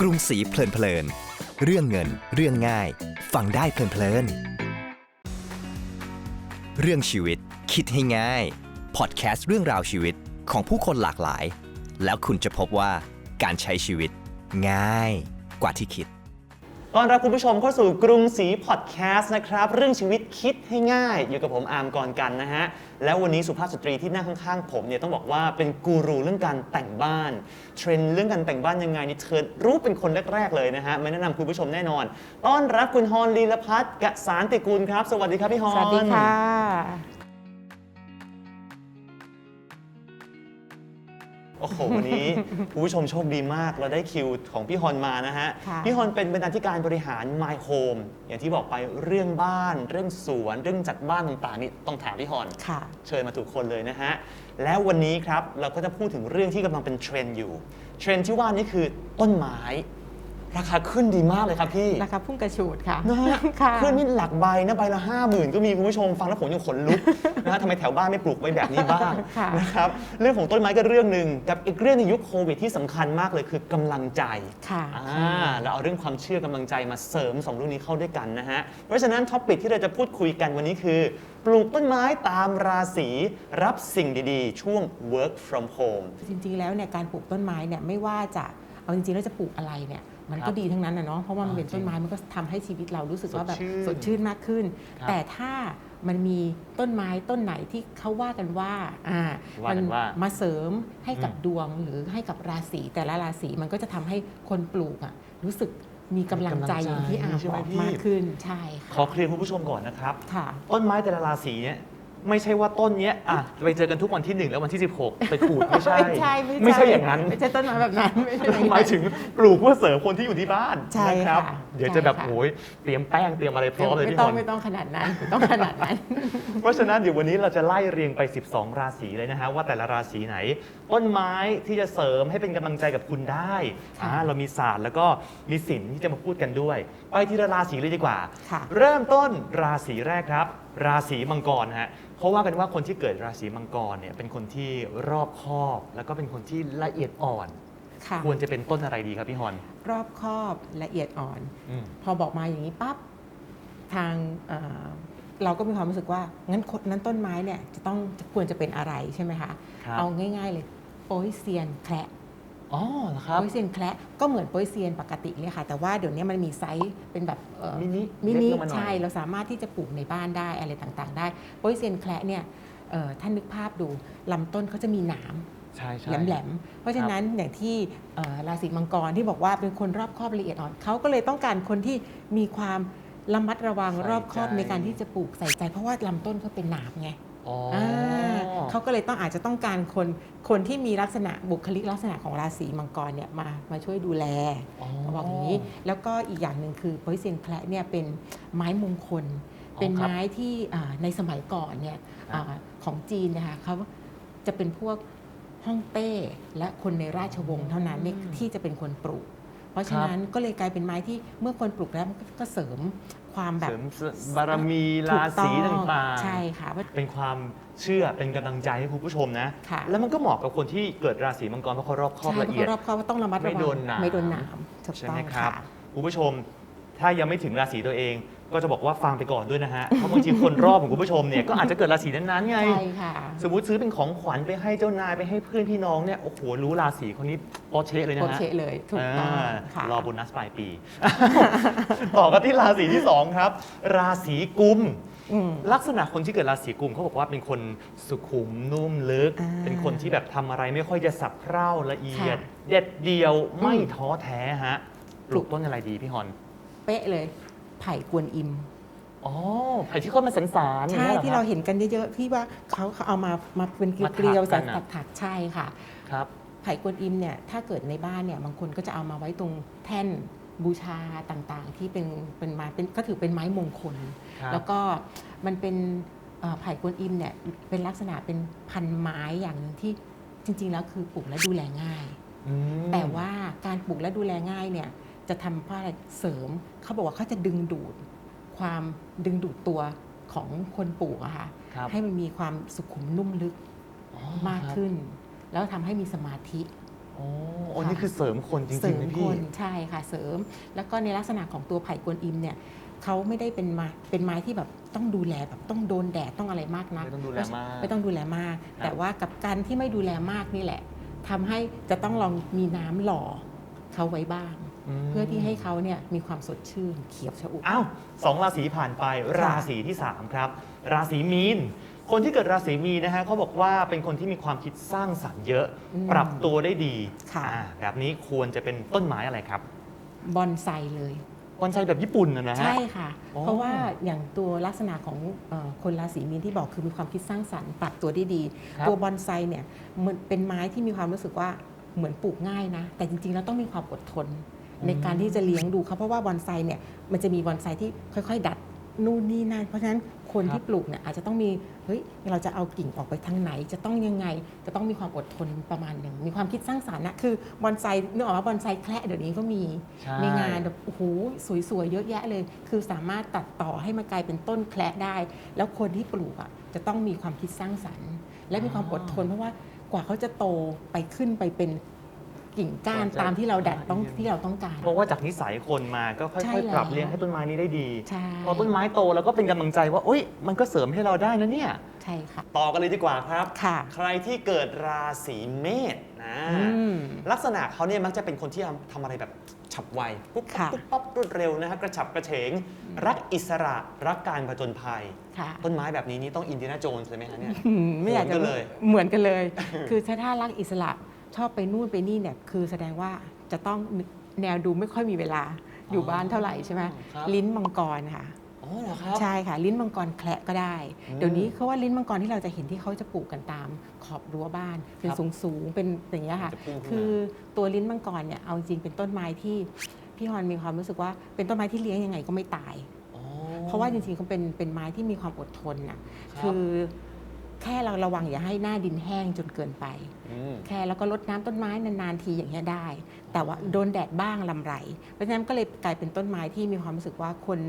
กรุงศรีเพลินเพลิน เรื่องเงิน เรื่องง่าย ฟังได้เพลินเพลิน เรื่องชีวิต คิดให้ง่าย พอดแคสต์เรื่องราวชีวิตของผู้คนหลากหลาย แล้วคุณจะพบว่าการใช้ชีวิต ง่าย กว่าที่คิด ต้อนรับคุณผู้ชมเข้าสู่กรุงศรีพอดแคสต์นะครับ เรื่องชีวิตคิดให้ง่าย อยู่กับผมอาร์มกรกันนะฮะ แล้ววันนี้สุภาพสตรีที่นั่งข้างๆ ผมเนี่ยต้องบอกว่าเป็นกูรูเรื่องการแต่งบ้าน เทรนด์เรื่องการแต่งบ้านยังไงนี่เธอรู้เป็นคนแรกๆเลยนะฮะ ไม่แนะนำคุณผู้ชมแน่นอน ต้อนรับคุณฮอนลีลพัฒน์กสารติกูลครับ สวัสดีครับพี่ฮอน สวัสดีค่ะ โอ้โห วันนี้คุณผู้ชมโชคดีมาก เราได้คิวของพี่ฮอนมานะฮะ ค่ะ พี่ฮอนเป็นบรรณาธิการบริหาร My Home อย่างที่บอกไปเรื่องบ้าน เรื่องสวน เรื่องจัดบ้านต่างๆนี่ต้องถามพี่ฮอน ค่ะ เชิญมาถูกคนเลยนะฮะ แล้ววันนี้ครับเราก็จะพูดถึงเรื่องที่กำลังเป็นเทรนด์อยู่ เทรนด์ที่ว่านี่คือต้นไม้ ราคาขึ้นดีมากเลยครับพี่ราคาพุ่งกระฉูดค่ะนะฮะค่ะ ขึ้นนี่หลักใบนะใบละห้าหมื่นก็มีคุณผู้ชมฟังแล้วผมยังขนลุก นะฮะทำไมแถวบ้านไม่ปลูกไว้แบบนี้บ้างค่ะ นะครับเรื่องของต้นไม้ก็เรื่องหนึ่งกับอีกเรื่องในยุคโควิดที่สำคัญมากเลยคือกำลังใจ ค่ะ อ่าเราเอาเรื่องความเชื่อกำลังใจมาเสริมสองเรื่องนี้เข้าด้วยกันนะฮะ เพราะฉะนั้นท็อปิกที่เราจะพูดคุยกันวันนี้คือ ปลูกต้นไม้ตามราศีรับสิ่งดีๆ ช่วง work from home จริงๆ แล้วเนี่ยการปลูกต้นไม้เนี่ยไม่ว่าจะเอาจริงๆแล้วจะปลูกอะไรเนี่ย มันครัก็บดีทั้งนั้นนะเนาะเพราะว่ามันเป็นอ่าต้นไม้มันก็ทำให้ชีวิตเรารู้สึกว่าแบบสดชื่นสดชื่นมากขึ้นครับแต่ถ้ามันมีต้นไม้ต้นไหนที่เขาว่ากันว่าอ่าว่ากันว่ามาเสริมให้กับอืมดวงหรือให้กับราศีแต่ละราศีมันก็จะทำให้คนปลูกอะรู้สึกมีกำลังใจอย่างที่อาใช่ไหบมอกพี่มากขึ้นใช่ค่ะขอเคลียร์คุณผู้ชมก่อนนะครับค่ะต้นไม้แต่ละราศีเนี่ย ไม่ใช่ว่าต้นเนี้ยอะไปเจอกันทุกวันที่1แล้ววันที่ 16 ไปขูดไม่ใช่ ไม่ใช่ไม่ใช่อย่างนั้น ไม่ใช่ต้นไม้แบบนั้นไม่ใช่อางนั้นหมายถึงปลูกเพื่อเสริมคนที่อยู่ที่บ้านใช่นะครับค่ะเดี๋ยวจะแบบใช่ค่ะ โอ้ยเตรียมแป้งเตรียมอะไรพร้อมเลยไม่พี่ต้คองนไม่ต้องขนาดนั้นไม่ต้องขนาดนั้น เพราะฉะนั้นเดี๋ยววันนี้เราจะไล่เรียงไป 12 ราศีเลยนะฮะว่าแต่ละราศีไหน ต้นไม้ที่จะเสริมให้เป็นกำลังใจกับคุณได้ค่ะ อ่าเรามีศาสตร์แล้วก็มีศิลป์ที่จะมาพูดกันด้วย ไปทีละราศีเลยดีกว่า ค่ะ เริ่มต้นราศีแรกครับ ราศีมังกรฮะเพราะว่ากันว่าคนที่เกิดราศีมังกรเนี่ยเป็นคนที่รอบคอบ แล้วก็เป็นคนที่ละเอียดอ่อน ค่ะ ควรจะเป็นต้นอะไรดีครับพี่ฮอน รอบคอบละเอียดอ่อน อืม พอบอกมาอย่างนี้ปั๊บทางเอ่อเราก็มีความรู้สึกว่างั้นคนนั้นต้นไม้เนี่ยจะต้องควรจะเป็นอะไรใช่ไหมคะ ครับ เอาง่าย ๆเลย โปยเซียนแคระ อ๋อเหรอครับ โปยเซียนแคระก็เหมือนโปยเซียนปกติเลยค่ะ แต่ว่าเดี๋ยวนี้มันมีไซส์เป็นแบบเอ่อมินิมิเล็นิกลงมาหน่อย ใช่เราสามารถที่จะปลูกในบ้านได้อะไรต่างๆ ได้โปยเซียนแคระเนี่ยเอ่อท่านนึกภาพดูลำต้นเขาจะมีหนาม ใช่ใช่ แหลมๆ เพราะฉะนั้นอย่างที่เอ่อราศีมังกรที่บอกว่าเป็นคนรอบคอบละเอียดอ่อนเขาก็เลยต้องการคนที่มีความระมัดระวังใส่รอบคอบใจ ในการที่จะปลูกใส่ใจ เพราะว่าลำต้นเขาเป็นหนามไงอ๋ออา เขาก็เลยต้องอาจจะต้องการคนคนที่มีลักษณะบุคลิกลักษณะของราศีมังกรเนี่ยมามาช่วยดูแลอ๋อเขาบอกอย่างนี้ แล้วก็อีกอย่างหนึ่งคือโพลิเซียนแคละเนี่ยเป็นไม้มงคลอ๋อเป็นครับไม้ที่อ่าในสมัยก่อนเนี่ยครับอาของจีนนะคะเขาจะเป็นพวกฮ่องเต้และคนในราชวงศ์เท่านั้นเนี่ยที่จะเป็นคนปลูก เพราะฉะนั้นก็เลยกลายเป็นไม้ที่เมื่อคนปลูกแล้วมันก็เสริม ความแบบเสริมบารมีถูรากต้ศีองต่างๆ ใช่ค่ะว่าเป็นความเชื่อเป็นกำลังใจให้คุณผู้ชมนะค่ะแล้วมันก็เหมาะกับคนที่เกิดราศีมังกรเพราะเขารอบคอบใช่ละเพราะเอียดเขารอบคอบว่าต้องระมัดระวังไม่โดนหนามไม่โดนหนามถูกใช่ต้อไหมงครับค่ะคุณผู้ชมถ้ายังไม่ถึงราศีตัวเอง ก็จะบอกว่าฟังไปก่อนด้วยนะฮะ เพราะบางทีคนรอบของคุณผู้ชมเนี่ยก็อาจจะเกิดราศีนั้นๆไง ใช่ค่ะ สมมติซื้อเป็นของขวัญไปให้เจ้านายไปให้เพื่อนพี่น้องเนี่ยโอ้โหรู้ราศีคนนี้โปอเชะเลยนะโอฮะ เคเลยถูกต้องอ่าค่ะ รอโบนัสปลายปี ต่อกันที่ราศีที่สองครับ ราศีกุม อืม ลักษณะคนที่เกิดราศีกุมเขาบอกว่าเป็นคนสุขุมนุ่มลึก อ่าเป็นคนที่แบบทำอะไรไม่ค่อยจะสับเพร่าละเอียด ค่ะเด็ดเดียวไม่อืม ท้อแท้ฮะปลูกต้นอะไรดีพี่ฮอน เป๊ะเลย ไผ่กวนอิมอ๋อไผ่ที่เขามาสันสารอย่งใช่งี้ยหอที่คเราบเห็นกันเยอะๆที่ว่าเขาเขาเอามามาเป็นเกมาถักลียวๆกัใส่นอะถักๆใช่ค่ะครับไผ่กวนอิมเนี่ยถ้าเกิดในบ้านเนี่ยบางคนก็จะเอามาไว้ตรงแท่นบูชาต่างๆ ที่เป็นเป็นไม้เป็นก็ถือเป็นไม้มงคลครับแล้วก็มันเป็นเอ่อไผ่กวนอิมเนี่ยเป็นลักษณะเป็นพันไม้อย่างหนึ่งที่จริง ๆ แล้วคือปลูกและดูแลง่ายอืมแต่ว่าการปลูกและดูแลง่ายเนี่ย จะทำเพราะอะไรเสริม เขาบอกว่าเขาจะดึงดูดความดึงดูดตัวของคนปลูกอะค่ะครับให้มันมีความสุขุมนุ่มลึกอ๋อมากครับขึ้น แล้วทำให้มีสมาธิอโอ้อันนี้คือเสริมคนจเสริริงๆมนะคพี่ นใช่ค่ะเสริม แล้วก็ในลักษณะของตัวไผ่กวนอิมเนี่ยเขาไม่ได้เป็นไม้เป็นไม้ที่แบบต้องดูแลแบบต้องโดนแดดต้องอะไรมากนักไม่ต้องดูแลมากไม่ต้องดูแลมากแต่ว่ากับการที่ไม่ดูแลมากนี่แหละทำให้จะต้องลองมีน้ำหล่อเขาไว้บ้างม เพื่อที่ให้เขาเนี่ยมีความสดชื่นเขียวชอุ่ม อ้าวสองราศีผ่านไปราศีที่ 3 ครับ ราศีมีน คนที่เกิดราศีมีนนะฮะเขาบอกว่าเป็นคนที่มีความคิดสร้างสรรค์เยอะ อืมปรับตัวได้ดีค่ะ อ่าแบบนี้ควรจะเป็นต้นไม้อะไรครับบอนไซเลยบอนไซแบบญี่ปุ่นนะนะฮะ ใช่ค่ะ อ๋อเพราะว่าอย่างตัวลักษณะของเออคนราศีมีนที่บอกคือมีความคิดสร้างสรรค์ปรับตัวได้ดี ครับตัวบอนไซเนี่ยมันเป็นไม้ที่มีความรู้สึกว่าเหมือนปลูกง่ายนะ แต่จริงๆแล้วต้องมีความอดทน ในการที่จะเลี้ยงดูเขาเพราะว่าบอนไซเนี่ยมันจะมีบอนไซที่ค่อย ๆ ดัดนู่นนี่นั่นเพราะฉะนั้นคนที่ปลูกเนี่ยอาจจะต้องมีเฮ้ยเราจะเอากิ่งออกไปทางไหน จะต้องยังไงจะต้องมีความอดทนประมาณหนึ่งมีความคิดสร้างสรรค์นะคือบอนไซนึกออกว่าบอนไซแคระเดี๋ยวนี้ก็มีใช่ในงานแบบโอ้โหสวยๆเยอะแยะเลย คือสามารถตัดต่อให้มันกลายเป็นต้นแคละได้ แล้วคนที่ปลูกอะจะต้องมีความคิดสร้างสรรค์ และมีความอดทนเพราะว่ากว่าเขาจะโตไปขึ้นไปเป็น กิ่งก้านกว่าจะตามที่เราดัดต้องที่เราต้องการ เพราะว่าจากนิสัยคนมาก็ค่ใช่อยแล้วๆปรับเลี้ยงให้ต้นไม้นี้ได้ดีใช่พอต้นไม้โตแล้วก็เป็นกำลังใจว่าโอ๊ยมันก็เสริมให้เราได้นะเนี่ยใช่ค่ะต่อกันเลยดีกว่าครับค่ะใครที่เกิดราศีเมษนะอืมลักษณะเขาเนี่ยมักจะเป็นคนที่ทำอะไรแบบฉับไวปุ๊บปั๊บค่ะปุ๊บปั๊บรวดเร็วนะฮะกระฉับกระเฉง รักอิสระรักการผจญภัยค่ะต้นไม้แบบนี้นี่ต้องอินเดียนาโจนส์เลยไหมฮะเนี่ยอืมไม่อยากจะเหมือนกันเลยเหมือนกันเลย คือถ้าถ้ารักอิสระ ชอบไปนู่นไปนี่เนี่ยคือแสดงว่าจะต้องแนวดูไม่ค่อยมีเวลาอยู่บ้านเท่าไหร่ใช่ไหมครับ ลิ้นมังกรค่ะ อ๋อเหรอครับ ใช่ค่ะ ลิ้นมังกรแคละก็ได้ อืมเดี๋ยวนี้เขาว่าลิ้นมังกรที่เราจะเห็นที่เขาจะปลูกกันตามขอบรั้วบ้าน เป็นครับสูงสูงๆเป็นอย่างเงี้ยค่ะจะพุ่งขึ้นมา คือตัวลิ้นมังกรเนี่ยเอาจริงเป็นต้นไม้ที่พี่ฮอนมีความรู้สึกว่าเป็นต้นไม้ที่เลี้ยงยังไงก็ไม่ตาย อ๋อเพราะว่าจริงๆเขาเป็นเป็นไม้ที่มีความอดทนน่ะครับ คือ แค่เราระวังอย่าให้หน้าดินแห้งจนเกินไปมแค่แล้วก็ลดน้ำต้นไม้นานๆทีอย่างเงี้ยได้ แต่ว่าโดนแดดบ้างลำไร เพราะฉะนั้นก็เลยกลายเป็นต้นไม้ที่มีความรู้สึกว่าคน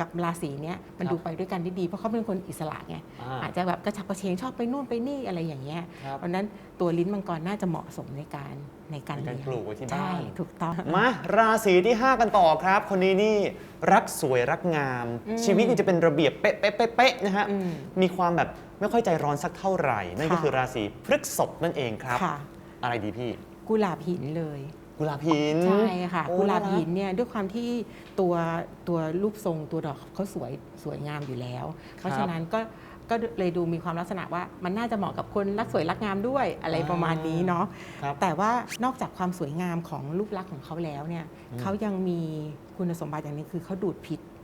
กับราศีเนี้ยมันครับดูไปด้วยกันได้ดี เพราะเขาเป็นคนอิสระไงอ่าอาจจะแบบกระฉับกระเฉงชอบไปนู่นไปนี่อะไรอย่างเงี้ยครับเพราะฉะนั้นตัวลิ้นมังกรน่าจะเหมาะสมในการในการในการเลี้ยงปลูกไว้ที่บ้านใช่ถูกต้องมาราศีที่ 5 กันต่อครับ คนนี้นี่รักสวยรักงามอืมชีวิตนี่จะเป็นระเบียบเป๊ะเป๊ะเป๊ะเป๊ะนะฮะอืมมีความแบบไม่ค่อยใจร้อนสักเท่าไหร่นั่นก็ค่ะคือราศีพฤษภนั่นเองครับค่ะอะไรดีพี่กุหลาบหินเลย กุหลาบหินใช่ค่ะโอ้กุหลาบหินรักเนี่ยด้วยความที่ตัวตัวรูปทรงตัวดอกเขาสวยสวยงามอยู่แล้ว เพราะฉะนั้นก็ก็เลยดูมีความลักษณะว่ามันน่าจะเหมาะกับคนรักสวยรักงามด้วยอะไรประมาณนี้เนาะครับ แต่ว่านอกจากความสวยงามของรูปลักษณ์ของเขาแล้วเนี่ยอืมเขายังมีคุณสมบัติอย่างหนี้คือเขาดูดพิษอ๋อ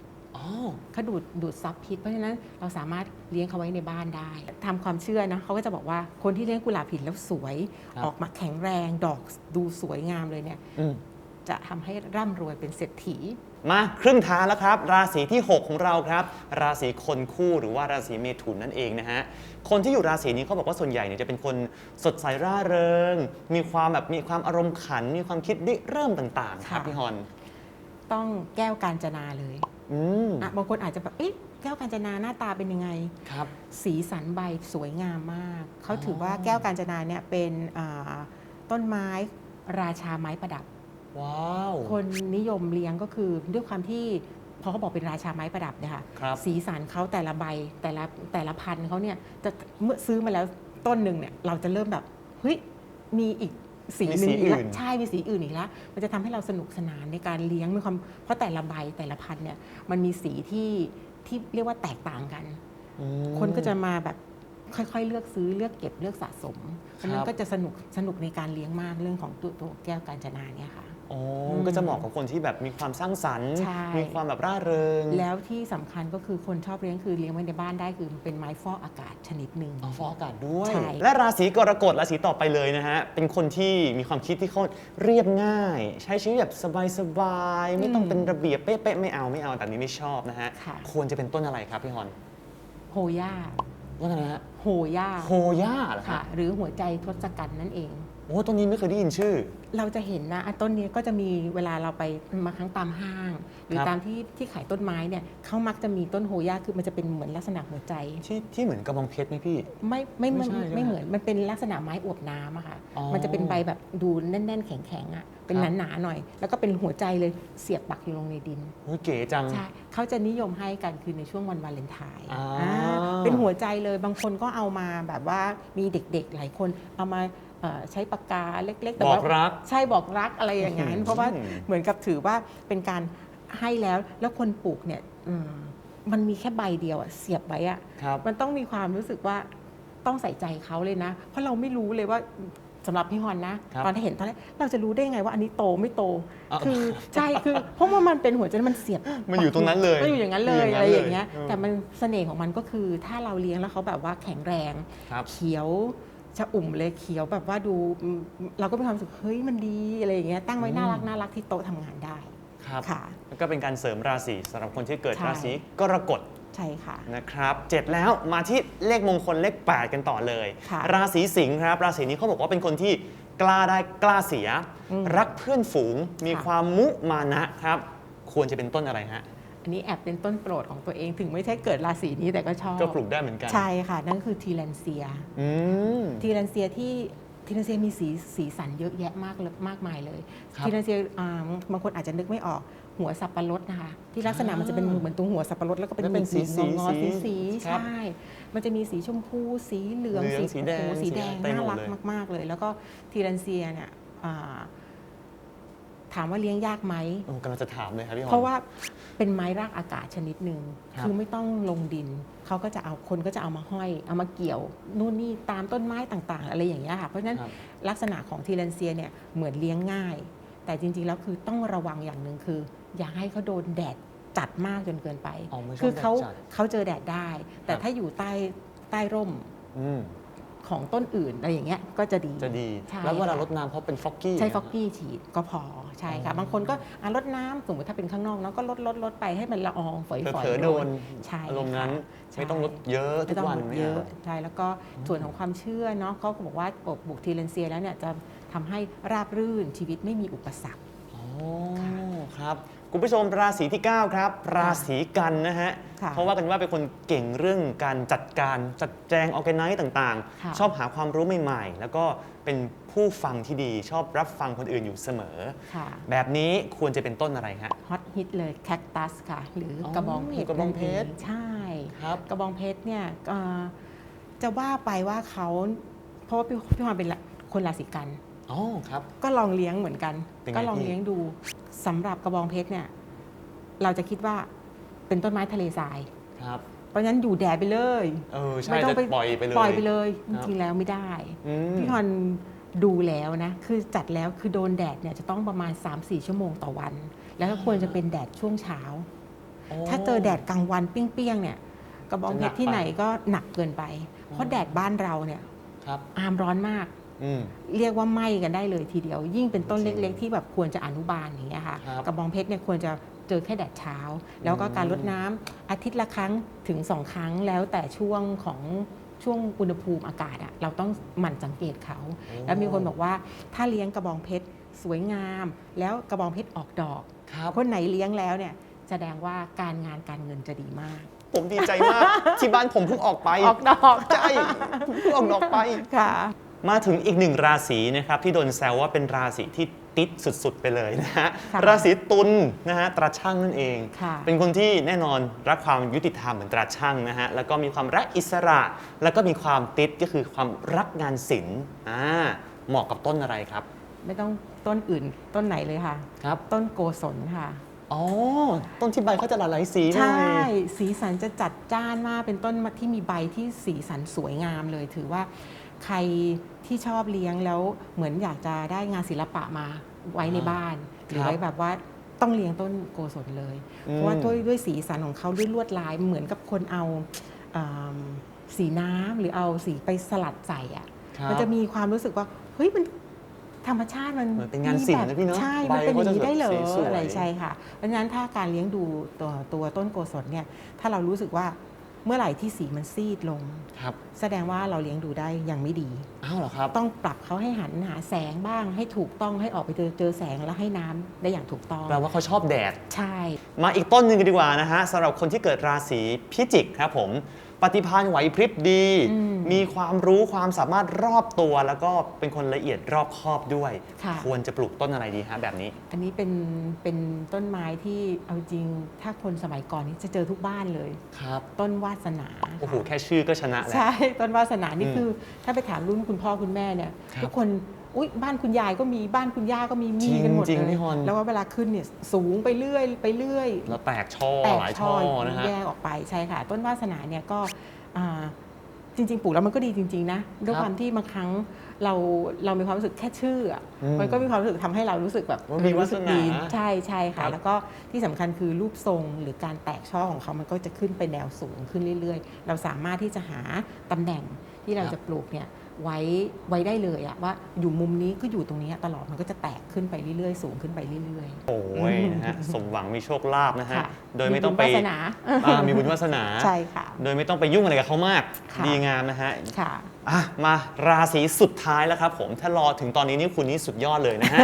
เขาดูดดูดซับพิษเพราะฉะนั้นเราสามารถเลี้ยงเขาไว้ในบ้านได้ทำความเชื่อนะเขาก็จะบอกว่าคนที่เลี้ยงกุหลาบหินแล้วสวย ครับออกมาแข็งแรงดอกดูสวยงามเลยเนี่ยอืม จะทำให้ร่ำรวยเป็นเศรษฐี มาครึ่งทางแล้วครับ ราศีที่ 6 ของเราครับ ราศีคนคู่หรือว่าราศีเมถุนนั่นเองนะฮะคนที่อยู่ราศีนี้เขาบอกว่าส่วนใหญ่เนี่ยจะเป็นคนสดใสร่าเริง มีความแบบมีความอารมณ์ขัน มีความคิดริเริ่มต่างๆ ครับค่ะ พี่ฮอน ต้องแก้วการจนาเลย อืมอะบางคนอาจจะแบบเอ๊ะแก้วการจนาหน้าตาเป็นยังไง ครับ สีสันใบสวยงามมาก เขาถือว่าอ๋อแก้วการจนาเนี่ยเป็นอ่าต้นไม้ราชาไม้ประดับ ว้าว คนนิยมเลี้ยงก็คือด้วยความที่พอเขาบอกเป็นราชาไม้ประดับเนี่ยค่ะครับสีสันเขาแต่ละใบแต่ละแต่ละพันธุ์เขาเนี่ยจะเมื่อซื้อมาแล้วต้นหนึ่งเนี่ยเราจะเริ่มแบบเฮ้ยมีอีก สีหนึ่งมีสีอีกแล้วอื่นใช่มีสีอื่นอีกแล้วมันจะทำให้เราสนุกสนานในการเลี้ยงมีความเพราะแต่ละใบแต่ละพันธุ์เนี่ยมันมีสีที่ที่เรียกว่าแตกต่างกัน อืม คนก็จะมาแบบ ค่อยๆ เลือกซื้อเลือกเก็บเลือกสะสมเพราะฉะนั้ครันบก็จะสนุกสนุกในการเลี้ยงมากเรื่องของตัวตัวแก้วการจนาเนี่ยค่ะ อ๋ออืมก็จะเหมาะกับคนที่แบบมีความสร้างสรรค์ ใช่ มีความแบบร่าเริงแล้วที่สำคัญก็คือคนชอบเลี้ยงคือเลี้ยงไว้ในบ้านได้คือเป็นไม้ฟอกอากาศชนิดหนึ่ง อ๋อฟอกอากาศด้วย ใช่ และราศีกรกฎราศีต่อไปเลยนะฮะ เป็นคนที่มีความคิดที่เขาเรียบง่าย ใช้ชีวิตแบบสบายๆ ไม่ต้องเป็นระเบียบเป๊ะๆ ไม่เอาไม่เอาแบบนี้ไม่ชอบนะฮะ ค่ะ ควรจะเป็นต้นอะไรครับพี่ฮอนโฮย่าต้นอะไรฮะ โฮย่าโฮย่าเหรอครัค่ะบหรือหัวใจทศกัณฐ์นั่นเองโอ้ต้นนี้ไม่เคยได้ยินชื่อ เราจะเห็นนะอะต้นนี้ก็จะมีเวลาเราไปมาครั้งตามห้าง หรือครับ ตามที่ที่ขายต้นไม้เนี่ยเขามักจะมีต้นโฮย่าคือมันจะเป็นเหมือนลักษณะหัวใจ ที่ที่เหมือนกระบองเพชรไหมพี่ ไม่ไม่ไม่ไม่ใช่ใช่ไหมไม่เหมือนมันเป็นลักษณะไม้อวบน้ำอะค่ะ อ๋อมันจะเป็นใบแบบดูแน่น ๆ แข็งๆอะเป็นครับ หนาๆหน่อย แล้วก็เป็นหัวใจเลยเสียบปักอยู่ลงในดิน โอ้ยเก๋จัง ใช่เขาจะนิยมให้กันคือในช่วงวันวาเลนไทน์อ่าอ่าเป็นหัวใจเลยบางคนก็เอามาแบบว่ามีเด็กๆหลายคนเอามาเอ่อ ใช้ปากกาเล็กๆแต่บอว่ากรัก ใช่บอกรักอะไรอย่างนั้นอืมเพราะว่าเหมือนกับถือว่าเป็นการให้แล้วแล้วคนปลูกเนี่ยอืมมันมีแค่ใบเดียวอะเสียบไว้อะ ครับ มันต้องมีความรู้สึกว่าต้องใส่ใจเขาเลยนะ เพราะเราไม่รู้เลยว่าสำหรับพี่ฮอนนะ ครับตอนที่เห็นตอนแรกเราจะรู้ได้ไงว่าอันนี้โตไม่โตอ้าวคือใช่คือ เพราะว่ามันเป็นหัวใจมันเสียบมันอยู่ตรงนั้นเลยมันอยู่อย่างนั้นเลอยู่ยอย่างนั้นอะไรอย่างเงี้ยเลยเออแต่มันเสน่ห์ของมันก็คือถ้าเราเลี้ยงแล้วเขาแบบว่าแข็งแรง ครับ เขียว ชะอุ่มเลยเขียวแบบว่าดูอืมเราก็มีความรู้สึกเฮ้ยมันดีอะไรอย่างเงี้ยตั้งไว้อืมน่ารักน่ารักที่โต๊ะทำงานได้ครับค่ะ แล้วก็เป็นการเสริมราศีสำหรับคนที่เกิดใช่ราศีกรกฎใช่ค่ะนะครับเจ็ดแล้วมาที่เลขมงคลเลข 8 กันต่อเลยค่ะราศีสิงห์ครับ ราศีนี้เขาบอกว่าเป็นคนที่กล้าได้กล้าเสียอืมรักเพื่อนฝูงมีค่ะความมุมานะครับ ควรจะเป็นต้นอะไรฮะ อันนี้แอบเป็นต้นโปรดของตัวเองถึงไม่ใช่เกิดราศีนี้แต่ก็ชอบก็ปลูกได้เหมือนกัน ใช่ค่ะ นั่นก็คือทีแลนเซียอืมทีแลนเซียที่ทีแลนเซียมีสีสีสันเยอะแยะมากเลยมากมายเลยครับทีแลนเซียอ่าบางคนอาจจะนึกไม่ออกหัวสับปะรดนะคะที่ลักษณะมันจะเป็นอ่าเหมือนตัวหัวสับปะรดแล้วก็เป็นแล้วเป็นหนีบๆสีงอๆสีสีสีครับใช่ มันจะมีสีชมพูสีเหลืองเหลืองสีแดงโอ้โหสีแดงสีอะไรเต็มน่าหมดรักเลยมาก ๆเลย แล้วก็ทีแลนเซียเนี่ยอ่า ถามว่าเลี้ยงยากไหมโอ้กำลังจะถามเลยครับพี่ฮอนเพราะว่าเป็นไม้รากอากาศชนิดหนึ่งครับ คือไม่ต้องลงดินเขาก็จะเอาคนก็จะเอามาห้อย เอามาเกี่ยวนู่นนี่ตามต้นไม้ต่างๆ อะไรอย่างเงี้ยค่ะเพราะฉะนั้น ครับ ลักษณะของทีเลนเซียเนี่ยเหมือนเลี้ยงง่าย แต่จริงๆ แล้วคือต้องระวังอย่างหนึ่งคือ อย่าให้เขาโดนแดดจัดมากจนเกินไป อ๋อไม่ชอบคือเขาแดดจัดเขาเจอแดดได้ แต่ครับ ถ้าอยู่ใต้ใต้ร่มอืม ของต้นอื่นอะไรอย่างเงี้ยก็จะดีจะดี ใช่แล้วเวลาค่ะรดน้ำเพราะเป็นฟอกกี้ ใช้นะฟอกกี้ฉีดก็พอใช่ค่ะอ๋อบางคนก็อะลดน้ำสมมติถ้าเป็นข้างนอกเนาะก็ลดลดลดไปให้มันละอองฝอยๆเผลอๆโดน ใช่อารมณ์นั้นค่ะไม่ต้องลดเยอะทุไม่กต้องวันลดไม่เยอาอะใช่แล้วก็ส่วนของความเชื่อเนาะเขาก็บอกว่าปลูกทีเลนเซียแล้วเนี่ยจะทำให้ราบรื่นชีวิตไม่มีอุปสรรค อ๋อครับ คุณผู้ชมราศีที่ 9 ครับ ราศีกันนะฮะค่ะเพราะว่ากันว่าเป็นคนเก่งเรื่องการจัดการจัดแจงออแกไนซ์ต่างค่ะ ๆ ชอบหาความรู้ใหม่ๆ แล้วก็เป็นผู้ฟังที่ดีชอบรับฟังคนอื่นอยู่เสมอ ค่ะ แบบนี้ควรจะเป็นต้นอะไรฮะ ฮอตฮิตเลยแคคตัสค่ะ หรือออกระบองเพชรกระบองเพชร นั่นงใช่ ครับ กระบองเพชรเนี่ยเอ่อจะว่าไปว่าเขาเพราะว่าพี่พี่ฮอนเป็นละคนราศีกัน อ๋อครับ ก็ลองเลี้ยงเหมือนกัน เป็นไงก็ลองพี่เลี้ยงดูสำหรับกระบองเพชรเนี่ย เราจะคิดว่าเป็นต้นไม้ทะเลทราย ครับ เพราะฉะนั้นอยู่แดดไปเลยเออใช่ไม่ต้อจะงไปปล่อยไปเลย ปล่อยไปเลยจครับ ริงๆแล้วไม่ได้ อืมพี่ฮอนดูแล้วนะ คือจัดแล้วคือโดนแดดเนี่ยจะต้องประมาณ 3-4 ชั่วโมงต่อวัน แล้วก็ควรจะเป็นแดดช่วงเช้าถ้าเจอแดดกลางวันเปรี้ยงๆเนี่ยกระบองเพชรที่ไหนก็หนักเกินไป เพราะแดดบ้านเราเนี่ยครับ อามร้อนมากอืม เรียกว่าไหม้กันได้เลยทีเดียว ยิ่งเป็นต้นจริงเล็กๆ ที่แบบควรจะอนุบาลอย่างเงี้ยค่ะครับกระบองเพชรเนี่ยควรจะเจอแค่แดดเช้า แล้วก็การรดน้ำอาทิตย์ละครั้งถึงสองครั้งแล้วแต่ช่วงของช่วงอุณหภูมิอากาศอะเราต้องหมั่นสังเกตเขา แล้วมีคนบอกว่าถ้าเลี้ยงกระบองเพชรสวยงาม แล้วกระบองเพชรออกดอกครับคนไหนเลี้ยงแล้วเนี่ยแสดงว่าการงานการเงินจะดีมาก ผมดีใจมาก ที่บ้านผมเพิ่งออกไป ออกดอกใช่เพิ่งออกดอกไปค่ะ มาถึงอีกหนึ่งราศีนะครับที่โดนแซวว่าเป็นราศีที่ติดสุดๆ ไปเลยนะฮะค่ะราศีตุลนะฮะตราช่างนั่นเอง ค่ะ เป็นคนที่แน่นอนรักความยุติธรรมเหมือนตราช่างนะฮะแล้วก็มีความรักอิสระ แล้วก็มีความติดก็คือความรักงานศิลป์อ่าเหมาะกับต้นอะไรครับไม่ต้องต้นอื่นต้นไหนเลยค่ะ ครับ ต้นโกศลค่ะ อ๋อ ต้นที่ใบเขาจะหลายๆสีหน่ใช่อยสีสันจะจัดจ้านมาก เป็นต้นที่มีใบที่สีสันสวยงามเลย ถือว่าใครที่ชอบเลี้ยงแล้วเหมือนอยากจะได้งานศิลปะมาไว้ในบ้าน หรือไว้แบบว่าต้องเลี้ยงต้นโกศลเลยอืมเพราะว่าด้วยด้วยสีสันของเขาด้วยลวดลายเหมือนกับคนเอาอ่าสีน้ำหรือเอาสีไปสลัดใส่อะ ครับ มันจะมีความรู้สึกว่า เฮ้ย มัน ธรรมชาติมันเหมือนเป็นงานศิลป์นะพี่เนอะใช่ใบมันเป็นอย่างนี้เขาจะได้เหรอสีสวยอะไรใช่ค่ะ เพราะฉะนั้นถ้าการเลี้ยงดูตัวตัวต้นโกศลเนี่ย ถ้าเรารู้สึกว่าเมื่อไหร่ที่สีมันซีดลง ครับแสดงว่าเราเลี้ยงดูได้ยังไม่ดี อ้าวเหรอครับ ต้องปรับเขาให้หันหาแสงบ้าง ให้ถูกต้องให้ออกไปเจอเจอแสงแล้วให้น้ำได้อย่างถูกต้อง แปลว่าเขาชอบแดด ใช่ มาอีกต้นหนึ่งกันดีกว่านะฮะสำหรับคนที่เกิดราศีพิจิกครับผม ปฏิภาณไหวพริบดีอืมมีความรู้ความสามารถรอบตัว แล้วก็เป็นคนละเอียดรอบคอบด้วย ค่ะ ควรจะปลูกต้นอะไรดีฮะแบบนี้ อันนี้เป็นเป็นต้นไม้ที่เอาจริง ถ้าคนสมัยก่อนนี่จะเจอทุกบ้านเลย ครับ ต้นวาสนาโอ้โหค่ะแค่ชื่อก็ชนะแล้ว ใช่ ต้นวาสนานี่อืมคือ ถ้าไปถามรุ่นคุณพ่อคุณแม่เนี่ย ครับ ทุกคน อุ้ยบ้านคุณยายก็มีบ้านคุณย่าก็มีมีจริงกันหมดจริงเลยพี่ฮอน แล้วว่าเวลาขึ้นเนี่ยสูงไปเรื่อยไปเรื่อย แล้วแตกช่อแตกหลายช่ช่ออนะฮะแยกออกไปใช่ค่ะ ต้นวาสนาเนี่ยก็อ่าจริง ๆปลูกแล้วมันก็ดีจริง ๆ นะด้วยครับความที่บางครั้งเราเรามีความรู้สึกแค่ชื่ออะอืมมันก็มีความรู้สึกทำให้เรารู้สึกแบบว่ามีรู้สึกวาสนาดีใช่ใช่ครัค่ะบแล้วก็ที่สำคัญคือรูปทรงหรือการแตกช่อของเขามันก็จะขึ้นไปแนวสูงขึ้นเรื่อย ๆ เราสามารถที่จะหาตำแหน่งที่เราจะปลูกเนี่ย ไว้ไว้ได้เลยอะว่าอยู่มุมนี้ก็อยู่ตรงนี้ตลอดมันก็จะแตกขึ้นไปเรื่อยๆ สูงขึ้นไปเรื่อย โอ้ยนะฮะสมหวังมีโชคลาภนะๆฮะค่ะโดยไม่ต้องไปบุญวาสนา อ่ามีบุญวาสนาใช่ค่ะ โดยไม่ต้องไปยุ่งอะไรกับเขามาก ค่ะ ดีงามนะฮะ ค่ะอะมาราศีสุดท้ายแล้วครับผมถ้ารอถึงตอนนี้นี่คุณนี่สุดยอดเลยนะฮะ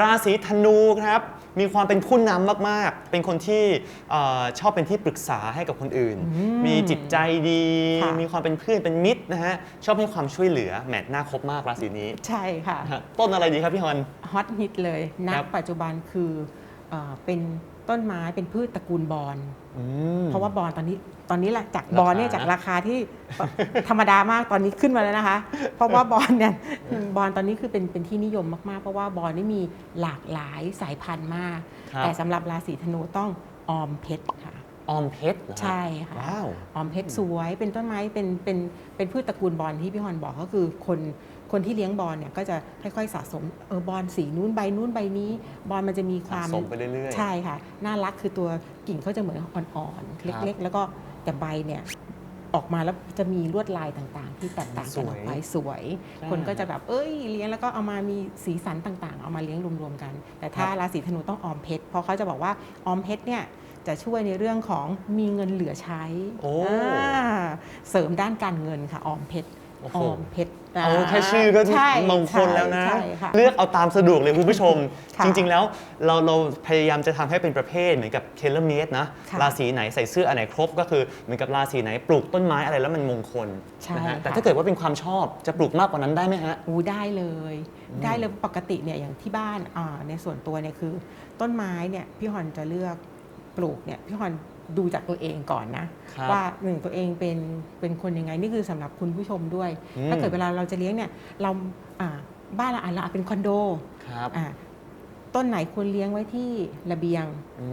ราศีธนูครับ มีความเป็นผู้นำมากๆ เป็นคนที่เออชอบเป็นที่ปรึกษาให้กับคนอื่นอืมมีจิตใจดี ค่ะ มีความเป็นเพื่อนเป็นมิตรนะฮะ ชอบให้ความช่วยเหลือแหมน่าคบมากราศีนี้ใช่ค่ะ นะฮะต้นอะไรดีครับพี่ฮอน ฮอตฮิตเลยณครับปัจจุบันคือเอ่อเป็น ต้นไม้เป็นพืชตระกูลบอนอืม เพราะว่าบอนตอนนี้ตอนนี้แหละจากราคาบอนเนี่ยจากราคาที่ ธรรมดามากตอนนี้ขึ้นมาแล้วนะคะ เพราะว่าบอนเนี่ยบอนตอนนี้คือเป็นเป็นที่นิยมมากๆ เพราะว่าบอนนี่มีหลากหลายสายพันธุ์มาก ครับ แต่สำหรับราศีธนูต้องออมเพชรค่ะ ออมเพชรเหรอฮะใช่ค่ะ ว้าว ออมเพชรสวยเป็นต้นไม้เป็นเป็นเป็นพืชตระกูลบอลที่พี่ฮอนบอกก็คือคน คนที่เลี้ยงบอลเนี่ยก็จะค่อยๆสะสมเออบอลสีนู้นใบนู้นใบนี้ บอลมันจะมีความสะสมไปเรื่อยๆ ใช่ค่ะ น่ารักคือตัวกิ่งเขาจะเหมือนอ่อนๆครับเล็กๆ แล้วก็แต่ใบเนี่ยออกมาแล้วจะมีลวดลายต่างๆ ที่แตกต่างกันออกไปสวยใช่คนก็จะแบบเอ้ยเลี้ยงแล้วก็เอามามีสีสันต่างๆ เอามาเลี้ยงรวมๆกัน แต่ถ้าราศีธนูต้องออมเพชรเพราะเขาจะบอกว่าออมเพชรเนี่ยจะช่วยในเรื่องของมีเงินเหลือใช้โอ้อ่าเสริมด้านการเงินค่ะออมเพชรโอ้อโหอมเพชร เอาแค่ชื่อก็ใช่มงคลแล้วนะ ใช่ค่ะเลือกเอาตามสะดวกเลยคุณผู้ชม ค่ะจริง ๆ แล้วเราเราพยายามจะทำให้เป็นประเภทเหมือนกับเคลเมดนะค่ะราศีไหนใส่เสื้ออันไหนครบก็คือเหมือนกับราศีไหนปลูกต้นไม้อะไรแล้วมันมงคลใช่นะฮะค่ะ แต่ถ้าเกิดว่าเป็นความชอบจะปลูกมากกว่านั้นได้ไหมฮะ อู้ได้เลย ได้เลยปกติเนี่ยอย่างที่บ้านอ่าในส่วนตัวเนี่ยคือ ต้นไม้เนี่ยพี่ฮอนจะเลือกปลูกเนี่ยพี่ฮอน ดูจากตัวเองก่อนนะ ครับว่าหนึ่งตัวเองเป็นเป็นคนยังไงนี่คือสำหรับคุณผู้ชมด้วย อืม ถ้าเกิดเวลาเราจะเลี้ยงเนี่ยเราอ่าบ้านเราอาจเราอาจเป็นคอนโดครับอ่าต้นไหนควรเลี้ยงไว้ที่ระเบียง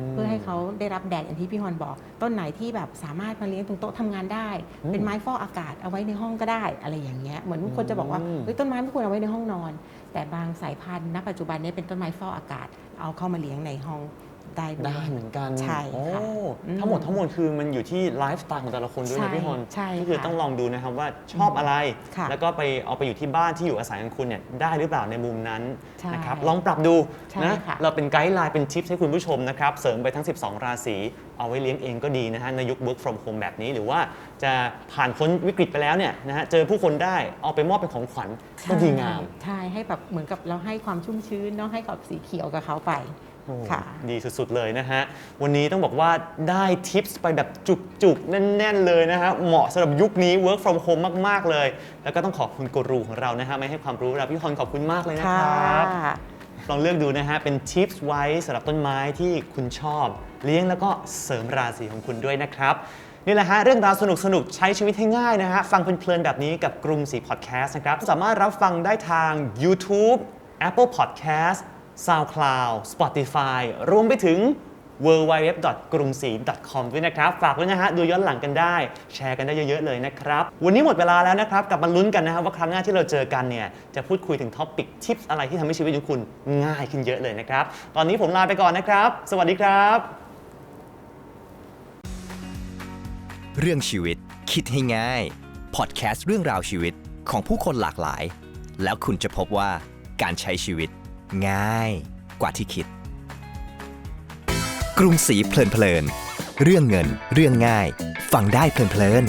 ม เพื่อให้เขาได้รับแดดอย่างที่พี่ฮอนบอก ต้นไหนที่แบบสามารถมาเลี้ยงตรงโต๊ะทำงานได้ อืมเป็นไม้ฟอกอากาศเอาไว้ในห้องก็ได้อะไรอย่างเงี้ยเหมือนคนจะบอกว่าอืม เฮ้ยต้นไม้ไม่ควรเอาไว้ในห้องนอน แต่บางสายพันธุ์ณปัจจุบันเนี้เป็นต้นไม้ฟอกอากาศ เอาเข้ามาเลี้ยงในห้อง ได้วยได้เหมือนกันใช่โอ้ค่ะอืมทั้งหมดทั้งมวลคือมันอยู่ที่ไลฟ์สไตล์ของแต่ละคนด้วยใช่นะพี่ฮอนใช่ก็คือค่ะต้องลองดูนะครับว่าชอบอะไร ค่ะแล้วก็ไปเอาไปอยู่ที่บ้านที่อยู่อาศัยของคุณเนี่ยได้หรือเปล่าในมุมนั้นใช่นะครับลองปรับดูใช่นะค่ะ เราเป็นไกด์ไลน์เป็นทิปให้คุณผู้ชมนะครับเสริมไปทั้ง 12 ราศีเอาไว้เลี้ยงเองก็ดีนะฮะในยุค work from home แบบนี้หรือว่าจะผ่านพ้นวิกฤตไปแล้วเนี่ยนะฮะเจอผู้คนได้เอาไปมอบเป็นของขวัญก็ดีงาม ใช่ให้แบบเหมือนกับเราให้ความชุ่มชื้นเนาะให้กับสีเขียวกับเขาไป โอ้ค่ะ ดีสุดๆเลยนะฮะ วันนี้ต้องบอกว่าได้ทิปส์ไปแบบจุกๆ แน่นๆเลยนะฮะ เหมาะสำหรับยุคนี้ work from home มากๆเลย แล้วก็ต้องขอบคุณกูรูของเรานะฮะไม่ให้ความรู้เราพี่ฮอนขอบคุณมากเลยนะค่ะครับ ลองเลือกดูนะฮะ เป็นทิปส์ไว้สำหรับต้นไม้ที่คุณชอบ เลี้ยงแล้วก็เสริมราศีของคุณด้วยนะครับ นี่แหละฮะ เรื่องราวสนุกๆใช้ชีวิตให้ง่ายนะฮะ ฟังเพลินๆแบบนี้กับกรุงศรีพอดแคสต์นะครับ สามารถรับฟังได้ทาง YouTube Apple Podcast SoundCloud Spotify รวมไปถึง w w w g r u n g s i c o m ด้วยนะครับ ฝากด้วยนะฮะ ดูย้อนหลังกันได้ แชร์กันได้เยอะๆเลยนะครับ วันนี้หมดเวลาแล้วนะครับ กลับมาลุ้นกันนะครับว่าครั้งหน้าที่เราเจอกันเนี่ย จะพูดคุยถึงท็อปิกทิปอะไรที่ทำให้ชีวิตของคุณง่ายขึ้นเยอะเลยนะครับ ตอนนี้ผมลาไปก่อนนะครับ สวัสดีครับ เรื่องชีวิต คิดให้ง่าย พอดแคสต์เรื่องราวชีวิตของผู้คนหลากหลาย แล้วคุณจะพบว่าการใช้ชีวิต ง่ายกว่าที่คิด กรุงศรีเพลินเพลินเรื่องเงินเรื่องง่าย ฟังได้เพลินเพลิน